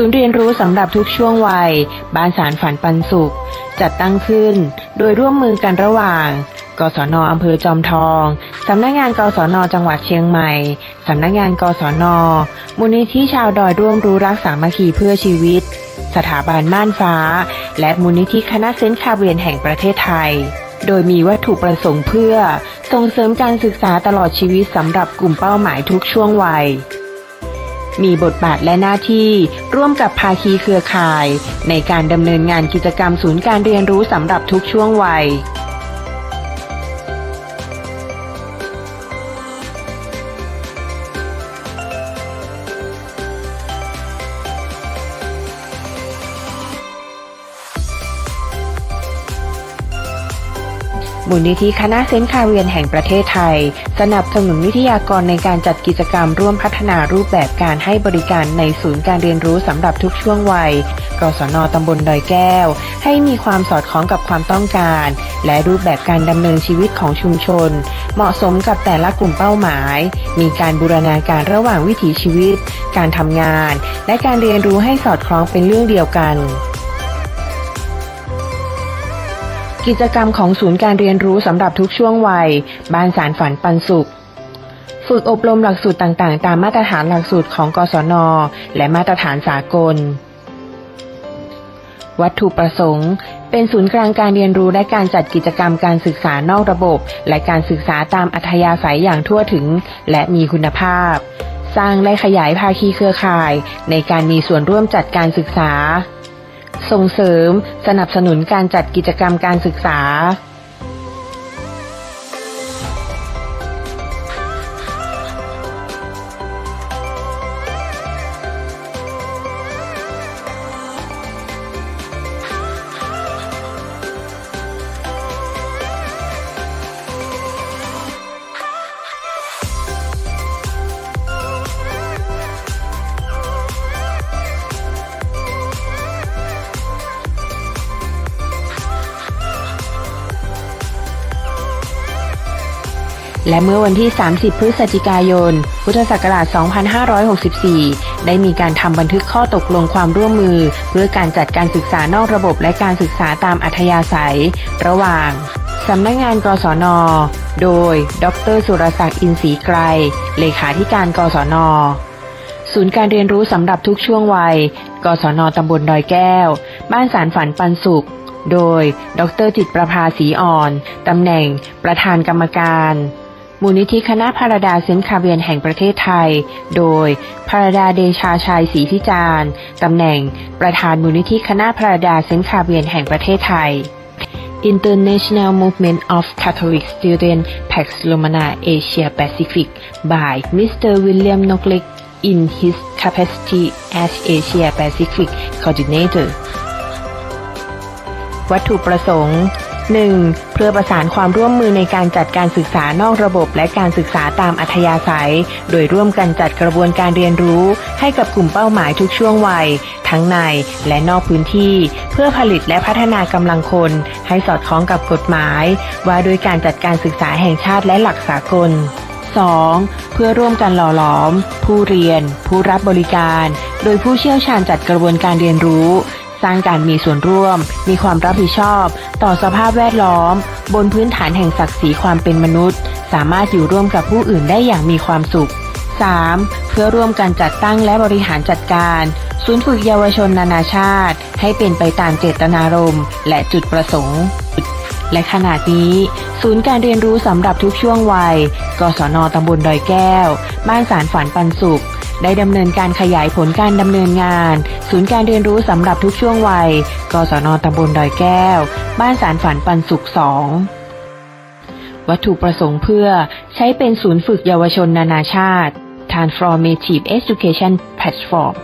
ศูนย์เรียนรู้สำหรับทุกช่วงวัย บ้านสารฝันปันสุข จัดตั้งขึ้น โดยร่วมมือกันระหว่าง กศนอำเภอจอมทอง สำนักงานกศนจังหวัดเชียงใหม่ สำนักงานกศนมูลนิธิชาวดอยร่วมรู้รักสามัคคีเพื่อชีวิต สถาบันม่านฟ้า และมูลนิธิคณะเซนคาเวียนแห่งประเทศไทย โดยมีวัตถุประสงค์เพื่อ ส่งเสริมการศึกษาตลอดชีวิตสำหรับกลุ่มเป้าหมายทุกช่วงวัย มีบทบาทและหน้าที่ร่วมกับภาคีเครือข่าย ในการดำเนินงานกิจกรรมศูนย์การเรียนรู้สำหรับทุกช่วงวัย มูลนิธิคณะเซนคาเวียนแห่งประเทศไทย สนับสนุนวิทยากรในการจัดกิจกรรมร่วมพัฒนารูปแบบการให้บริการในศูนย์การเรียนรู้สำหรับทุกช่วงวัย กศนตำบลดอยแก้ว ให้มีความสอดคล้องกับความต้องการ และรูปแบบการดำเนินชีวิตของชุมชน เหมาะสมกับแต่ละกลุ่มเป้าหมาย มีการบูรณาการระหว่างวิถีชีวิต การทำงาน และการเรียนรู้ให้สอดคล้องเป็นเรื่องเดียวกัน กิจกรรมของศูนย์การเรียนรู้สำหรับทุกช่วงวัย บ้านสารฝันปันสุข ฝึกอบรมหลักสูตรต่างๆ ตามมาตรฐานหลักสูตรของกศน และมาตรฐานสากล วัตถุประสงค์ เป็นศูนย์กลางการเรียนรู้และการจัดกิจกรรมการศึกษานอกระบบ และการศึกษาตามอัธยาศัยอย่างทั่วถึง และมีคุณภาพ สร้างและขยายภาคีเครือข่าย ในการมีส่วนร่วมจัดการศึกษา ส่งเสริม สนับสนุนการจัดกิจกรรมการศึกษา และเมื่อวันที่ 30 พฤศจิกายน พุทธศักราช 2564 ได้มีการทำบันทึกข้อตกลงความร่วมมือ เพื่อการจัดการศึกษานอกระบบและการศึกษาตามอัธยาศัย ระหว่างสำนักงานกศน โดย ดร สุรศักดิ์อินทรีไกร เลขาธิการกศน ศูนย์การเรียนรู้สำหรับทุกช่วงวัย กศน ตำบลดอยแก้ว บ้านสารฝันปันสุข โดย ดรจิตประภาสีอ่อน ตำแหน่ง ประธานกรรมการ มูลนิธิคณะพาราดาเซนคาเวียนแห่งประเทศไทย โดยพาราดาเดชาชัยศรีพิจารณ์ตำแหน่ง ประธานมูลนิธิคณะพาราดาเซนคาเวียนแห่งประเทศไทย International Movement of Catholic Students Pax Romana Asia Pacific by Mr. William Noklik in his capacity as Asia Pacific Coordinator วัตถุประสงค์ 1. เพื่อประสานความร่วมมือในการจัดการศึกษานอกระบบและการศึกษาตามอัธยาศัย โดยร่วมกันจัดกระบวนการเรียนรู้ ให้กับกลุ่มเป้าหมายทุกช่วงวัย ทั้งในและนอกพื้นที่ เพื่อผลิตและพัฒนากำลังคน ให้สอดคล้องกับกฎหมาย ว่าโดยการจัดการศึกษาแห่งชาติและหลักสากล 2. เพื่อร่วมกันหล่อหลอม ผู้เรียน ผู้รับบริการ โดยผู้เชี่ยวชาญจัดกระบวนการเรียนรู้ สร้างการมีส่วนร่วม มีความรับผิดชอบ ต่อสภาพแวดล้อม บนพื้นฐานแห่งศักดิ์ศรีความเป็นมนุษย์ สามารถอยู่ร่วมกับผู้อื่นได้อย่างมีความสุข 3. เพื่อร่วมกันจัดตั้งและบริหารจัดการ ศูนย์ฝึกเยาวชนนานาชาติ ให้เป็นไปตามเจตนารมณ์ และจุดประสงค์ และขณะนี้ ศูนย์การเรียนรู้สำหรับทุกช่วงวัย กศนตำบลดอยแก้ว บ้านสารฝันปันสุข ได้ดำเนินการขยายผลการดำเนินงาน ศูนย์การเรียนรู้สำหรับทุกช่วงวัย กศนตำบลดอยแก้ว บ้านสารฝันปันสุข2วัตถุประสงค์เพื่อใช้เป็นศูนย์ฝึกเยาวชนนานาชาติ Transformative Education Platform